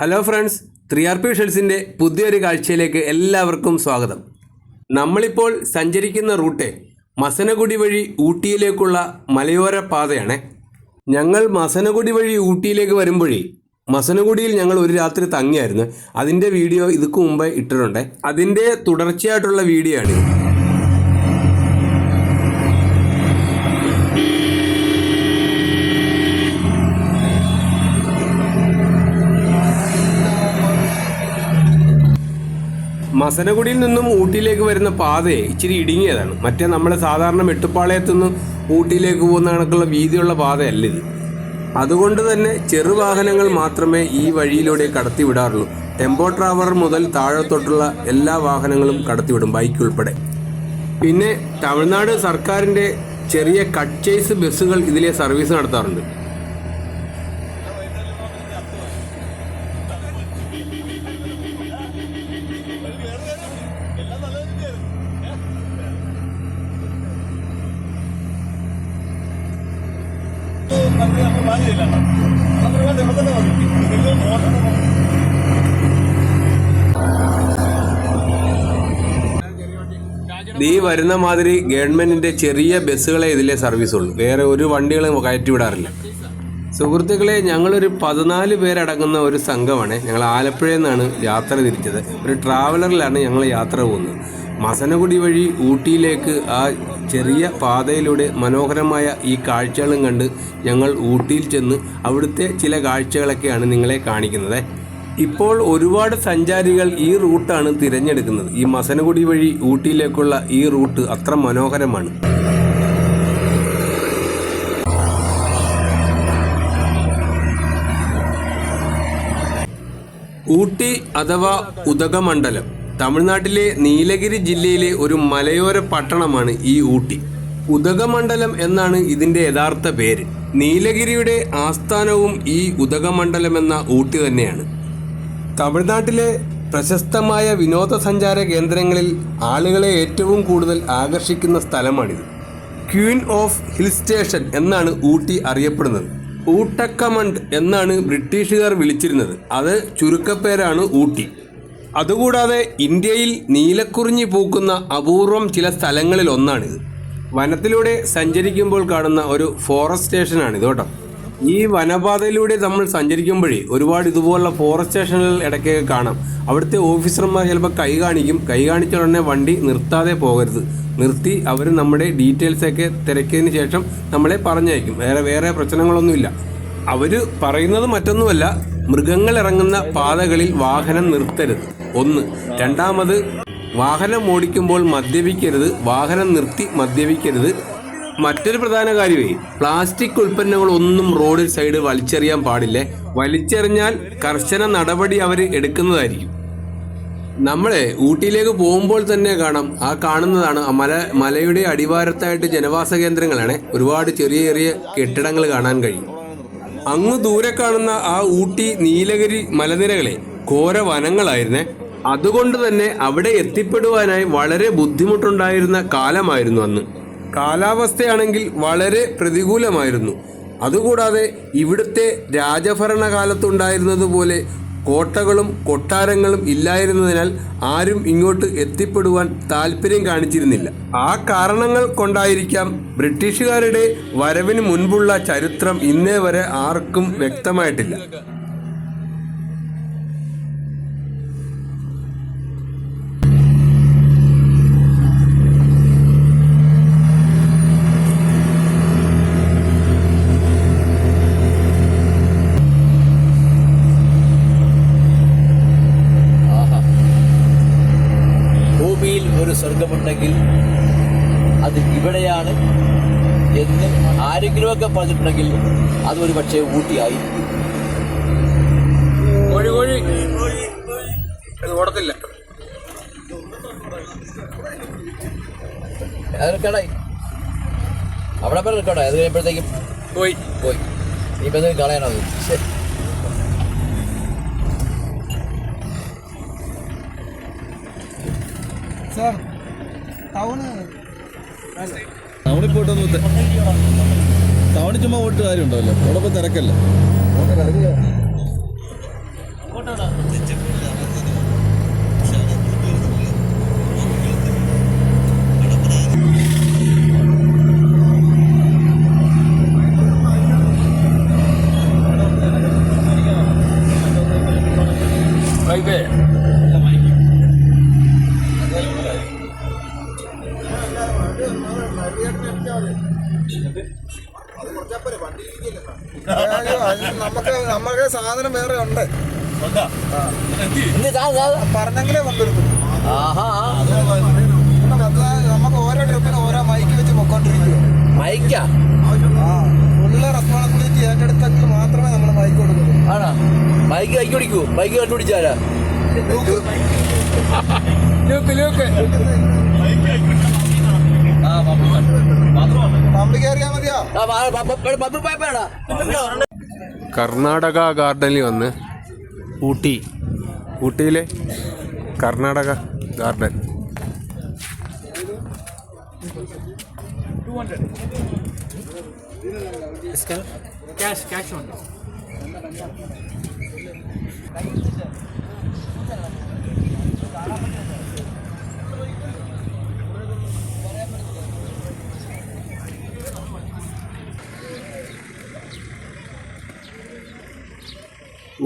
Hello friends three R P ഷെൽസിന്റെ പുതിയൊരു കാഴ്ചയിലേക്ക് എല്ലാവർക്കും സ്വാഗതം. നമ്മളിപ്പോൾ സഞ്ചരിക്കുന്ന റൂട്ട് മസനഗുടി വഴി ഊട്ടിയിലേക്കുള്ള മലയോര പാതയാണ്. ഞങ്ങൾ മസനഗുടി വഴി ഊട്ടിയിലേക്ക് വരുമ്പോഴേ മസനഗുഡിയിൽ ഞങ്ങൾ ഒരു രാത്രി തങ്ങിയായിരുന്നു. അതിന്റെ വീഡിയോ ഇതുക്ക് മുമ്പേ ഇട്ടിട്ടുണ്ട്. അതിന്റെ തുടർച്ചയായിട്ടുള്ള വീഡിയോ ആണ് മസനഗുഡിയിൽ നിന്നും ഊട്ടിയിലേക്ക് വരുന്ന പാതയെ ഇച്ചിരി ഇടുങ്ങിയതാണ്. മറ്റേ നമ്മൾ സാധാരണ മെട്ടുപ്പാളയത്തു നിന്നും ഊട്ടിയിലേക്ക് പോകുന്ന കണക്കുള്ള വീതിയുള്ള പാതയല്ല ഇത്. അതുകൊണ്ട് തന്നെ ചെറുവാഹനങ്ങൾ മാത്രമേ ഈ വഴിയിലൂടെ കടത്തിവിടാറുള്ളൂ ടെമ്പോ ട്രാവലർ മുതൽ താഴത്തോട്ടുള്ള എല്ലാ വാഹനങ്ങളും കടത്തിവിടും ബൈക്ക് ഉൾപ്പെടെ. പിന്നെ തമിഴ്നാട് സർക്കാരിന്റെ ചെറിയ കട്ട് ചെയ്സ് ബസ്സുകൾ ഇതിലെ സർവീസ് നടത്താറുണ്ട്. ഈ വരുന്ന മാതിരി ഗവൺമെന്റിന്റെ ചെറിയ ബസ്സുകളെ ഇതിലെ സർവീസ് ഉള്ളൂ. വേറെ ഒരു വണ്ടികളും കയറ്റി വിടാറില്ല. സുഹൃത്തുക്കളെ ഞങ്ങളൊരു പതിനാല് പേരടങ്ങുന്ന ഒരു സംഘമാണ് ഞങ്ങൾ ആലപ്പുഴയിൽ നിന്നാണ് യാത്ര തിരിച്ചത്. ഒരു ട്രാവലറിലാണ് ഞങ്ങൾ യാത്ര പോകുന്നത്. മസനഗുഡി വഴി ഊട്ടിയിലേക്ക് ആ ചെറിയ പാതയിലൂടെ മനോഹരമായ ഈ കാഴ്ചകളും കണ്ട് ഞങ്ങൾ ഊട്ടിയിൽ ചെന്ന് അവിടുത്തെ ചില കാഴ്ചകളൊക്കെയാണ് നിങ്ങളെ കാണിക്കുന്നത്. ഇപ്പോൾ ഒരുപാട് സഞ്ചാരികൾ ഈ റൂട്ടാണ് തിരഞ്ഞെടുക്കുന്നത്. ഈ മസനഗുടി വഴി ഊട്ടിയിലേക്കുള്ള ഈ റൂട്ട് അത്ര മനോഹരമാണ്. ഊട്ടി അഥവാ ഉദകമണ്ഡലം. തമിഴ്നാട്ടിലെ നീലഗിരി ജില്ലയിലെ ഒരു മലയോര പട്ടണമാണ് ഈ ഊട്ടി. ഉദകമണ്ഡലം എന്നാണ് ഇതിന്റെ യഥാർത്ഥ പേര്. നീലഗിരിയുടെ ആസ്ഥാനവും ഈ ഉദകമണ്ഡലം എന്ന ഊട്ടി തന്നെയാണ്. തമിഴ്നാട്ടിലെ പ്രശസ്തമായ വിനോദസഞ്ചാര കേന്ദ്രങ്ങളിൽ ആളുകളെ ഏറ്റവും കൂടുതൽ ആകർഷിക്കുന്ന സ്ഥലമാണിത്. ക്വീൻ ഓഫ് ഹിൽ സ്റ്റേഷൻ എന്നാണ് ഊട്ടി അറിയപ്പെടുന്നത്. ഊട്ടക്കമണ്ട് എന്നാണ് ബ്രിട്ടീഷുകാർ വിളിച്ചിരുന്നത്. അത് ചുരുക്കപ്പേരാണ് ഊട്ടി. അതുകൂടാതെ ഇന്ത്യയിൽ നീലക്കുറിഞ്ഞി പൂക്കുന്ന അപൂർവം ചില സ്ഥലങ്ങളിൽ ഒന്നാണിത്. വനത്തിലൂടെ സഞ്ചരിക്കുമ്പോൾ കാണുന്ന ഒരു ഫോറസ്റ്റ് സ്റ്റേഷനാണിത് കേട്ടോ. ഈ വനപാതയിലൂടെ നമ്മൾ സഞ്ചരിക്കുമ്പോഴേ ഒരുപാട് ഇതുപോലുള്ള ഫോറസ്റ്റ് സ്റ്റേഷനുകൾ ഇടയ്ക്കൊക്കെ കാണാം. അവിടുത്തെ ഓഫീസർമാർ ചിലപ്പോൾ കൈ കാണിക്കും. കൈ കാണിച്ച ഉടനെ വണ്ടി നിർത്താതെ പോകരുത്. നിർത്തി അവർ നമ്മുടെ ഡീറ്റെയിൽസൊക്കെ തിരക്കിയതിന് ശേഷം നമ്മളെ പറഞ്ഞയക്കും. വേറെ വേറെ പ്രശ്നങ്ങളൊന്നുമില്ല. അവർ പറയുന്നത് മറ്റൊന്നുമല്ല മൃഗങ്ങൾ ഇറങ്ങുന്ന പാതകളിൽ വാഹനം നിർത്തരുത്. ഒന്ന്. രണ്ടാമത് വാഹനം ഓടിക്കുമ്പോൾ മദ്യപിക്കരുത് വാഹനം നിർത്തി മദ്യപിക്കരുത്. മറ്റൊരു പ്രധാന കാര്യമേ പ്ലാസ്റ്റിക് ഉൽപ്പന്നങ്ങളൊന്നും റോഡ് സൈഡ് വലിച്ചെറിയാൻ പാടില്ലേ. വലിച്ചെറിഞ്ഞാൽ കർശന നടപടി അവർ എടുക്കുന്നതായിരിക്കും. നമ്മളെ ഊട്ടിയിലേക്ക് പോകുമ്പോൾ തന്നെ കാണാം. ആ കാണുന്നതാണ് മല മലയുടെ അടിവാരത്തായിട്ട് ജനവാസ കേന്ദ്രങ്ങളാണ്. ഒരുപാട് ചെറിയ ചെറിയ കെട്ടിടങ്ങൾ കാണാൻ കഴിയും. അങ്ങ് ദൂരെ കാണുന്ന ആ ഊട്ടി നീലഗിരി മലനിരകളെ ഘോര വനങ്ങളായിരുന്നേ. അതുകൊണ്ട് തന്നെ അവിടെ എത്തിപ്പെടുവാനായി വളരെ ബുദ്ധിമുട്ടുണ്ടായിരുന്ന കാലമായിരുന്നു അന്ന്. കാലാവസ്ഥയാണെങ്കിൽ വളരെ പ്രതികൂലമായിരുന്നു. അതുകൂടാതെ ഇവിടുത്തെ രാജഭരണകാലത്തുണ്ടായിരുന്നതുപോലെ കോട്ടകളും കൊട്ടാരങ്ങളും ഇല്ലായിരുന്നതിനാൽ ആരും ഇങ്ങോട്ട് എത്തിപ്പെടുവാൻ താല്പര്യം കാണിച്ചിരുന്നില്ല. ആ കാരണങ്ങൾ കൊണ്ടായിരിക്കാം ബ്രിട്ടീഷുകാരുടെ വരവിന് മുൻപുള്ള ചരിത്രം ഇന്നേ വരെ ആർക്കും വ്യക്തമായിട്ടില്ല. പറഞ്ഞിട്ടുണ്ടെങ്കിൽ അതൊരു ഒരു പക്ഷേ ഊട്ടിയായി കോഴി കോഴി അത് ഓടത്തില്ല. അത് നിൽക്കണേ അവിടെ വരെ നിൽക്കണേ അത് കഴിയുമ്പോഴത്തേക്കും പോയി. പോയി. ഇനിയിപ്പോൾ എന്തെങ്കിലും കളയണോ അത്? ശരി ടൗണിൽ പോയിട്ടൊന്നും ടൗണിൽ ചുമ്മാ പോയിട്ട് കാര്യമുണ്ടല്ലോ അവിടെ ഇപ്പോൾ തിരക്കല്ല? ഏറ്റെടുത്തെങ്കിൽ മാത്രമേ നമ്മൾ ബൈക്ക് കൊടുക്കുള്ളൂ ആണോ ബൈക്ക് കൈക്ക് പിടിക്കൂ ബൈക്ക് കണ്ടുപിടിച്ചാരാ. കർണാടക ഗാർഡനിൽ വന്ന് ഊട്ടി. ഊട്ടിയിലെ കർണാടക ഗാർഡൻ.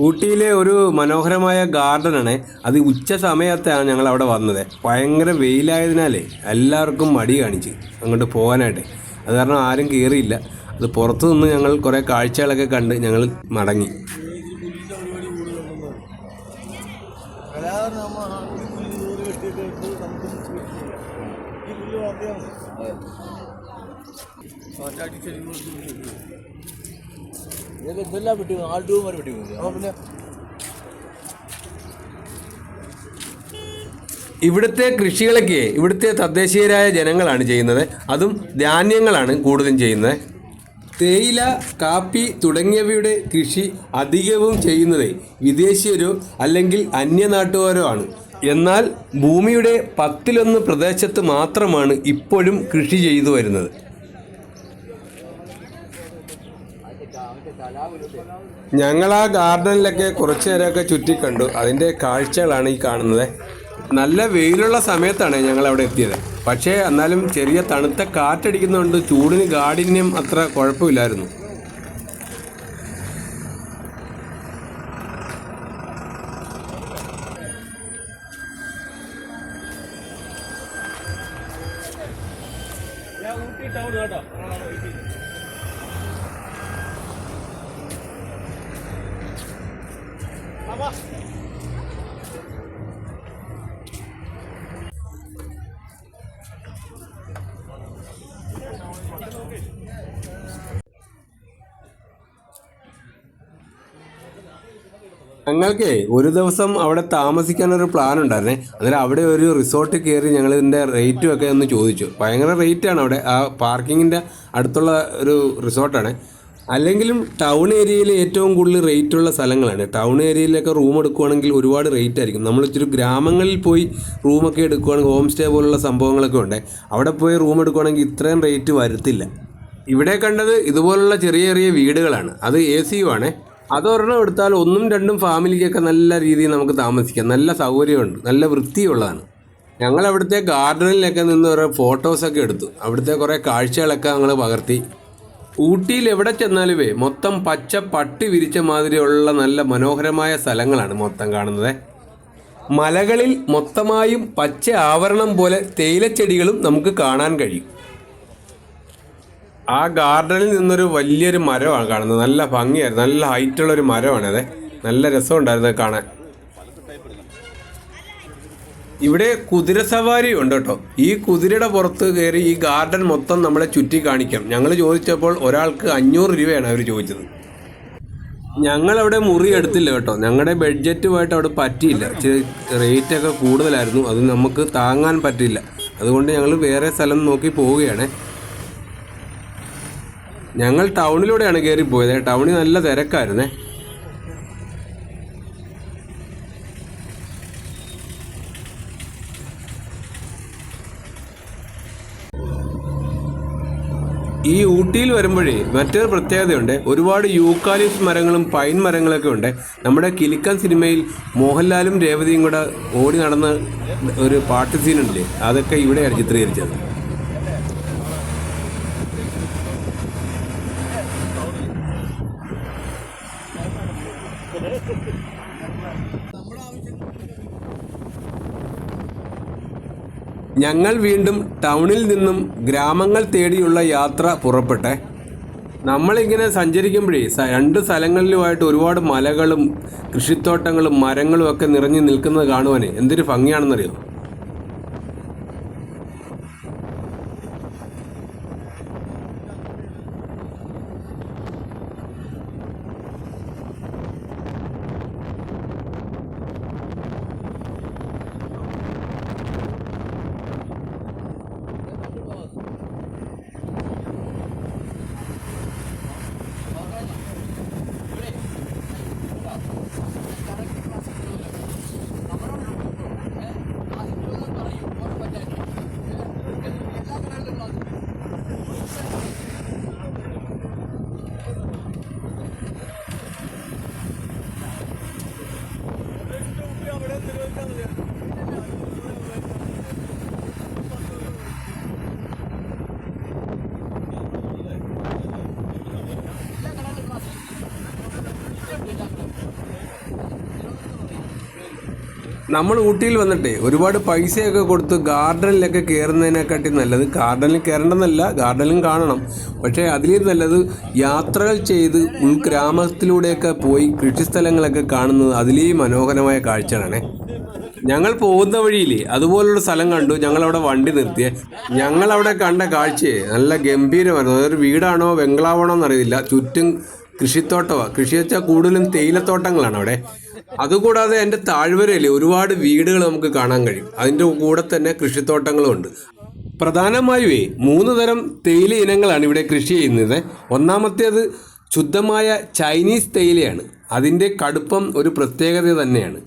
ഊട്ടിയിലെ ഒരു മനോഹരമായ ഗാർഡനാണ്. അത് ഉച്ച സമയത്താണ് ഞങ്ങൾ അവിടെ വന്നത്. ഭയങ്കര വെയിലായതിനാലേ എല്ലാവർക്കും മടി കാണിച്ച് അങ്ങോട്ട് പോകാനായിട്ട്. അത് കാരണം ആരും കയറിയില്ല അത് പുറത്തു നിന്ന് ഞങ്ങൾ കുറേ കാഴ്ചകളൊക്കെ കണ്ട് ഞങ്ങൾ മടങ്ങി. ഇതൊക്കെ ഇതെല്ലാം വെട്ടി ആൾ ടൂ വരെ വെട്ടി അപ്പൊ പിന്നെ ഇവിടുത്തെ കൃഷികളൊക്കെ ഇവിടുത്തെ തദ്ദേശീയരായ ജനങ്ങളാണ് ചെയ്യുന്നത്. അതും ധാന്യങ്ങളാണ് കൂടുതലും ചെയ്യുന്നത്. തേയില കാപ്പി തുടങ്ങിയവയുടെ കൃഷി അധികവും ചെയ്യുന്നത് വിദേശീയരോ അല്ലെങ്കിൽ അന്യനാട്ടുകാരോ ആണ്. എന്നാൽ ഭൂമിയുടെ പത്തിലൊന്ന് പ്രദേശത്ത് മാത്രമാണ് ഇപ്പോഴും കൃഷി ചെയ്തു വരുന്നത്. ഞങ്ങൾ ആ ഗാർഡനിലൊക്കെ കുറച്ചു നേരമൊക്കെ ചുറ്റിക്കണ്ടു അതിന്റെ കാഴ്ചകളാണ് ഈ കാണുന്നത്. നല്ല വെയിലുള്ള സമയത്താണ് ഞങ്ങൾ അവിടെ എത്തിയത്. പക്ഷേ എന്നാലും ചെറിയ തണുത്ത കാറ്റടിക്കുന്നതുകൊണ്ട് ചൂടിന് കാഠിന്യം അത്ര കുഴപ്പമില്ലായിരുന്നു. ഞങ്ങൾക്ക് ഒരു ദിവസം അവിടെ താമസിക്കാനൊരു പ്ലാൻ ഉണ്ടായിരുന്നേ. അന്നേരം അവിടെ ഒരു റിസോർട്ട് കയറി ഞങ്ങൾ ഇതിന്റെ റേറ്റും ഒക്കെ ഒന്ന് ചോദിച്ചു. ഭയങ്കര റേറ്റാണ് അവിടെ. ആ പാർക്കിങ്ങിന്റെ അടുത്തുള്ള ഒരു റിസോർട്ടാണ് അല്ലെങ്കിലും ടൗൺ ഏരിയയിൽ ഏറ്റവും കൂടുതൽ റേറ്റ് ഉള്ള സ്ഥലങ്ങളാണ്. ടൗൺ ഏരിയയിലൊക്കെ റൂം എടുക്കുവാണെങ്കിൽ ഒരുപാട് റേറ്റ് ആയിരിക്കും. നമ്മൾ ഇച്ചിരി ഗ്രാമങ്ങളിൽ പോയി റൂമൊക്കെ എടുക്കുവാണെങ്കിൽ ഹോം സ്റ്റേ പോലുള്ള സംഭവങ്ങളൊക്കെ ഉണ്ട്. അവിടെ പോയി റൂം എടുക്കുവാണെങ്കിൽ ഇത്രയും റേറ്റ് വരത്തില്ല. ഇവിടെ കണ്ടത് ഇതുപോലുള്ള ചെറിയ ചെറിയ വീടുകളാണ്. അത് എ സി ആണ്. അതൊരെണ്ണം എടുത്താൽ ഒന്നും രണ്ടും ഫാമിലിക്കൊക്കെ നല്ല രീതിയിൽ നമുക്ക് താമസിക്കാം. നല്ല സൗകര്യമുണ്ട്. നല്ല വൃത്തിയുള്ളതാണ്. ഞങ്ങൾ അവിടുത്തെ ഗാർഡനിലൊക്കെ നിന്ന് കുറേ ഫോട്ടോസൊക്കെ എടുത്തു. അവിടുത്തെ കുറേ കാഴ്ചകളൊക്കെ ഞങ്ങൾ പകർത്തി. ഊട്ടിയിൽ എവിടെ ചെന്നാലുമേ മൊത്തം പച്ച പട്ടി വിരിച്ച മാതിരിയുള്ള നല്ല മനോഹരമായ സ്ഥലങ്ങളാണ് മൊത്തം കാണുന്നത്. മലകളിൽ മൊത്തമായും പച്ച ആവരണം പോലെ തേയിലച്ചെടികളും നമുക്ക് കാണാൻ കഴിയും. ആ ഗാർഡനിൽ നിന്നൊരു വലിയൊരു മരമാണ് കാണുന്നത്. നല്ല ഭംഗിയായിരുന്നു. നല്ല ഹൈറ്റ് ഉള്ള ഒരു മരമാണ് അതെ. നല്ല രസമുണ്ടായിരുന്നു കാണാൻ. ഇവിടെ കുതിര സവാരി ഉണ്ട് കേട്ടോ. ഈ കുതിരയുടെ പുറത്ത് കയറി ഈ ഗാർഡൻ മൊത്തം നമ്മളെ ചുറ്റി കാണിക്കാം. ഞങ്ങൾ ചോദിച്ചപ്പോൾ ഒരാൾക്ക് അഞ്ഞൂറ് രൂപയാണ് അവർ ചോദിച്ചത്. ഞങ്ങളവിടെ മുറി എടുത്തില്ല കേട്ടോ. ഞങ്ങളുടെ ബഡ്ജറ്റുമായിട്ട് അവിടെ പറ്റിയില്ല. റേറ്റ് ഒക്കെ കൂടുതലായിരുന്നു. അത് നമുക്ക് താങ്ങാൻ പറ്റില്ല അതുകൊണ്ട് ഞങ്ങൾ വേറെ സ്ഥലം നോക്കി പോവുകയാണ്. ഞങ്ങൾ ടൗണിലൂടെയാണ് കയറി പോയത് ടൗണിൽ നല്ല തിരക്കായിരുന്നേ. ഈ ഊട്ടിയിൽ വരുമ്പോഴേ മറ്റൊരു പ്രത്യേകതയുണ്ട്. ഒരുപാട് യൂക്കാലിപ്സ് മരങ്ങളും പൈൻ മരങ്ങളൊക്കെ ഉണ്ട്. നമ്മുടെ കിലിക്കൻ സിനിമയിൽ മോഹൻലാലും രേവതിയും കൂടെ ഓടി നടന്ന ഒരു പാട്ട് സീനുണ്ടല്ലേ? അതൊക്കെ ഇവിടെയാണ് ചിത്രീകരിച്ചത്. ഞങ്ങൾ വീണ്ടും ടൗണിൽ നിന്നും ഗ്രാമങ്ങൾ തേടിയുള്ള യാത്ര പുറപ്പെട്ടെ. നമ്മളിങ്ങനെ സഞ്ചരിക്കുമ്പോഴേ രണ്ട് സ്ഥലങ്ങളിലുമായിട്ട് ഒരുപാട് മലകളും കൃഷിത്തോട്ടങ്ങളും മരങ്ങളും ഒക്കെ നിറഞ്ഞു നിൽക്കുന്നത് കാണുവാനേ എന്തൊരു ഭംഗിയാണെന്നറിയോ? നമ്മൾ ഊട്ടിയിൽ വന്നിട്ടേ ഒരുപാട് പൈസയൊക്കെ കൊടുത്ത് ഗാർഡനിലൊക്കെ കയറുന്നതിനെക്കാട്ടി നല്ലത് ഗാർഡനിൽ കയറേണ്ടെന്നല്ല ഗാർഡനിലും കാണണം. പക്ഷേ അതിലും നല്ലത് യാത്രകൾ ചെയ്ത് ഉൾഗ്രാമത്തിലൂടെയൊക്കെ പോയി കൃഷിസ്ഥലങ്ങളൊക്കെ കാണുന്നത് അതിലേ മനോഹരമായ കാഴ്ചകളാണേ. ഞങ്ങൾ പോകുന്ന വഴിയിൽ അതുപോലുള്ള സ്ഥലം കണ്ടു. ഞങ്ങൾ അവിടെ വണ്ടി നിർത്തിയേ. ഞങ്ങളവിടെ കണ്ട കാഴ്ചയെ നല്ല ഗംഭീരമായിരുന്നു. അതൊരു വീടാണോ ബംഗ്ലാവാണോ എന്നറിയില്ല. ചുറ്റും കൃഷിത്തോട്ടമാണ് കൃഷി വെച്ചാൽ കൂടുതലും തേയിലത്തോട്ടങ്ങളാണ് അവിടെ. അതുകൂടാതെ എന്റെ താഴ്വരയിൽ ഒരുപാട് വീടുകൾ നമുക്ക് കാണാൻ കഴിയും. അതിന്റെ കൂടെ തന്നെ കൃഷിത്തോട്ടങ്ങളും ഉണ്ട്. പ്രധാനമായുമേ മൂന്ന് തരം തേയില ഇനങ്ങളാണ് ഇവിടെ കൃഷി ചെയ്യുന്നത്. ഒന്നാമത്തേത് ശുദ്ധമായ ചൈനീസ് തേയിലയാണ്. അതിന്റെ കടുപ്പം ഒരു പ്രത്യേകത തന്നെയാണ്.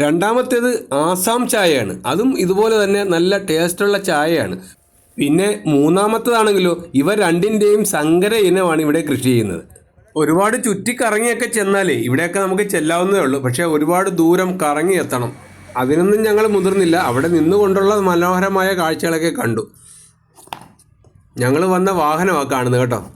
രണ്ടാമത്തേത് ആസാം ചായയാണ്. അതും ഇതുപോലെ തന്നെ നല്ല ടേസ്റ്റുള്ള ചായയാണ്. പിന്നെ മൂന്നാമത്തേതാണെങ്കിലോ ഇവ രണ്ടിന്റെയും സങ്കര ഇനമാണ് ഇവിടെ കൃഷി ചെയ്യുന്നത്. ഒരുപാട് ചുറ്റിക്കറങ്ങിയൊക്കെ ചെന്നാലേ ഇവിടെയൊക്കെ നമുക്ക് ചെല്ലാവുന്നതേ ഉള്ളൂ. പക്ഷേ ഒരുപാട് ദൂരം കറങ്ങി എത്തണം. അതിനൊന്നും ഞങ്ങൾ മുതിർന്നില്ല. അവിടെ നിന്നുകൊണ്ടുള്ള മനോഹരമായ കാഴ്ചകളൊക്കെ കണ്ടു. ഞങ്ങൾ വന്ന വാഹനമാണ് കാണുന്നത് കേട്ടോ.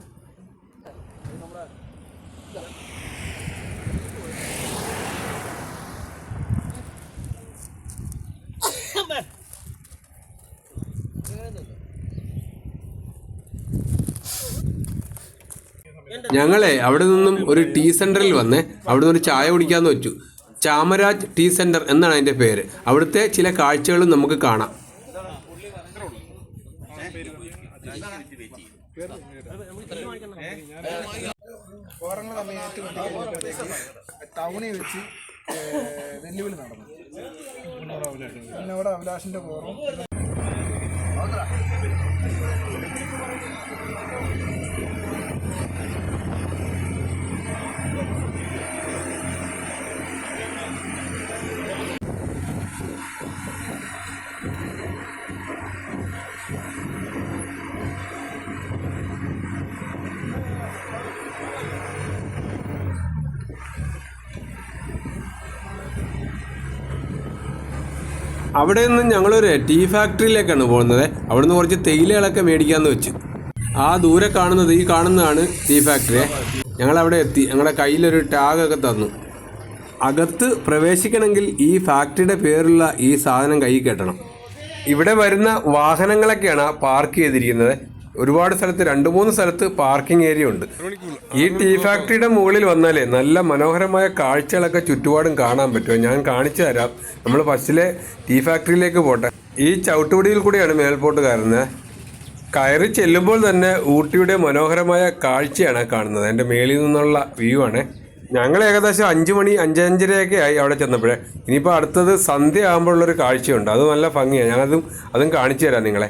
ഞങ്ങളെ അവിടെ നിന്നും ഒരു ടീ സെന്ററിൽ വന്ന് അവിടെ നിന്ന് ഒരു ചായ കുടിക്കാമെന്ന് വെച്ചു. ചാമരാജ് ടീ സെന്റർ എന്നാണ് അതിന്റെ പേര്. അവിടുത്തെ ചില കാഴ്ചകളും നമുക്ക് കാണാം. ടൗണിൽ വെച്ച് വെല്ലുവിളി നടന്നു പിന്നെ അവിടെ അഭിലാഷിന്റെ കോറും അവിടെ നിന്ന് ഞങ്ങളൊരു ടീ ഫാക്ടറിയിലേക്കാണ് പോകുന്നത്. അവിടുന്ന് കുറച്ച് തേയിലകളൊക്കെ മേടിക്കാമെന്ന് വെച്ചു. ആ ദൂരെ കാണുന്നത് ഈ കാണുന്നതാണ് ടീ ഫാക്ടറി. ഞങ്ങൾ അവിടെ എത്തി. ഞങ്ങളുടെ കയ്യിലൊരു ടാഗൊക്കെ തന്നു. അകത്ത് പ്രവേശിക്കണമെങ്കിൽ ഈ ഫാക്ടറിയുടെ പേരുള്ള ഈ സാധനം കൈ കെട്ടണം. ഇവിടെ വരുന്ന വാഹനങ്ങളൊക്കെയാണ് പാർക്ക് ചെയ്തിരിക്കുന്നത്. ഒരുപാട് സ്ഥലത്ത് രണ്ട് മൂന്ന് സ്ഥലത്ത് പാർക്കിംഗ് ഏരിയ ഉണ്ട്. ഈ ടീ ഫാക്ടറിയുടെ മുകളിൽ വന്നാലേ നല്ല മനോഹരമായ കാഴ്ചകളൊക്കെ ചുറ്റുപാടും കാണാൻ പറ്റുമോ ഞാൻ കാണിച്ചു തരാം. നമ്മൾ ഫസ്റ്റിലെ ടീ ഫാക്ടറിയിലേക്ക് പോട്ടെ. ഈ ചവിട്ടുപടിയിൽ കൂടിയാണ് മേൽപോട്ട് കയറുന്നത്. കയറി ചെല്ലുമ്പോൾ തന്നെ ഊട്ടിയുടെ മനോഹരമായ കാഴ്ചയാണ് കാണുന്നത്. എന്റെ മേളിൽ നിന്നുള്ള വ്യൂ ആണ്. ഞങ്ങൾ ഏകദേശം അഞ്ച് മണി അഞ്ചഞ്ചരയൊക്കെ ആയി അവിടെ ചെന്നപ്പോഴേ. ഇനിയിപ്പോൾ അടുത്തത് സന്ധ്യ ആകുമ്പോഴുള്ളൊരു കാഴ്ചയുണ്ട്. അത് നല്ല ഭംഗിയാണ് ഞാനതും അതും കാണിച്ചു തരാം നിങ്ങളെ.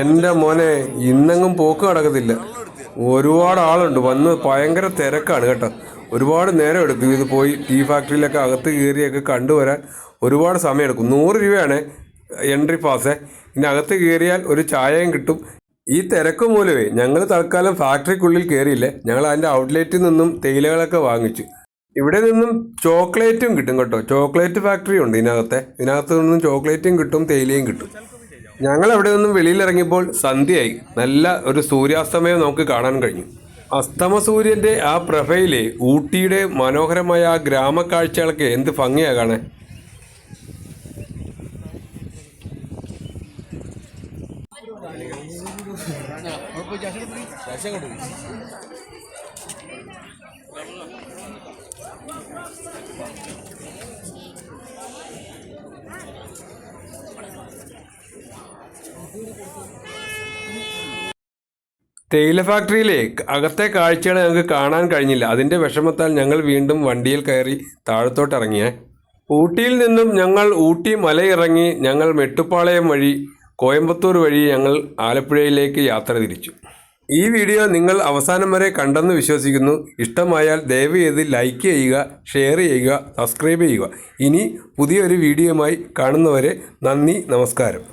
എന്റെ മോനെ ഇന്നെങ്ങും പോക്ക് നടക്കത്തില്ല. ഒരുപാട് ആളുണ്ട്. വന്ന് ഭയങ്കര തിരക്കാണ് കേട്ടോ. ഒരുപാട് നേരം എടുക്കും ഇത് പോയി ടീ ഫാക്ടറിയിലൊക്കെ അകത്ത് കയറിയൊക്കെ കണ്ടുവരാൻ ഒരുപാട് സമയം എടുക്കും. നൂറ് രൂപയാണ് എൻട്രി പാസ് ഇനി അകത്ത് കയറിയാൽ ഒരു ചായയും കിട്ടും. ഈ തിരക്ക് മൂലമേ ഞങ്ങൾ തൽക്കാലം ഫാക്ടറിക്കുള്ളിൽ കയറിയില്ലേ. ഞങ്ങൾ അതിന്റെ ഔട്ട്ലെറ്റിൽ നിന്നും തേയിലകളൊക്കെ വാങ്ങിച്ചു. ഇവിടെ നിന്നും ചോക്ലേറ്റും കിട്ടും കേട്ടോ. ചോക്ലേറ്റ് ഫാക്ടറി ഉണ്ട് ഇതിനകത്തെ. ഇതിനകത്ത് നിന്നും ചോക്ലേറ്റും കിട്ടും തേയിലയും കിട്ടും. ഞങ്ങൾ അവിടെ നിന്നും വെളിയിലിറങ്ങിയപ്പോൾ സന്ധ്യയായി. നല്ല ഒരു സൂര്യാസ്തമയം നമുക്ക് കാണാൻ കഴിഞ്ഞു. അസ്തമ സൂര്യന്റെ ആ പ്രഭയിലെ ഊട്ടിയുടെ മനോഹരമായ ആ ഗ്രാമക്കാഴ്ചകളൊക്കെ എന്ത് ഭംഗിയാ കാണാൻ. തേയില ഫാക്ടറിയിലെ അകത്തെ കാഴ്ചകൾ ഞങ്ങൾക്ക് കാണാൻ കഴിഞ്ഞില്ല. അതിന്റെ വിഷമത്താൽ ഞങ്ങൾ വീണ്ടും വണ്ടിയിൽ കയറി താഴത്തോട്ടിറങ്ങിയേ. ഊട്ടിയിൽ നിന്നും ഞങ്ങൾ ഊട്ടി മലയിറങ്ങി ഞങ്ങൾ മെട്ടുപ്പാളയം വഴി കോയമ്പത്തൂർ വഴി ഞങ്ങൾ ആലപ്പുഴയിലേക്ക് യാത്ര തിരിച്ചു. ഈ വീഡിയോ നിങ്ങൾ അവസാനം വരെ കണ്ടെന്ന് വിശ്വസിക്കുന്നു. ഇഷ്ടമായാൽ ദയവ് ചെയ്ത് ലൈക്ക് ചെയ്യുക ഷെയർ ചെയ്യുക സബ്സ്ക്രൈബ് ചെയ്യുക. ഇനി പുതിയൊരു വീഡിയോയുമായി കാണുന്നവരെ നന്ദി നമസ്കാരം.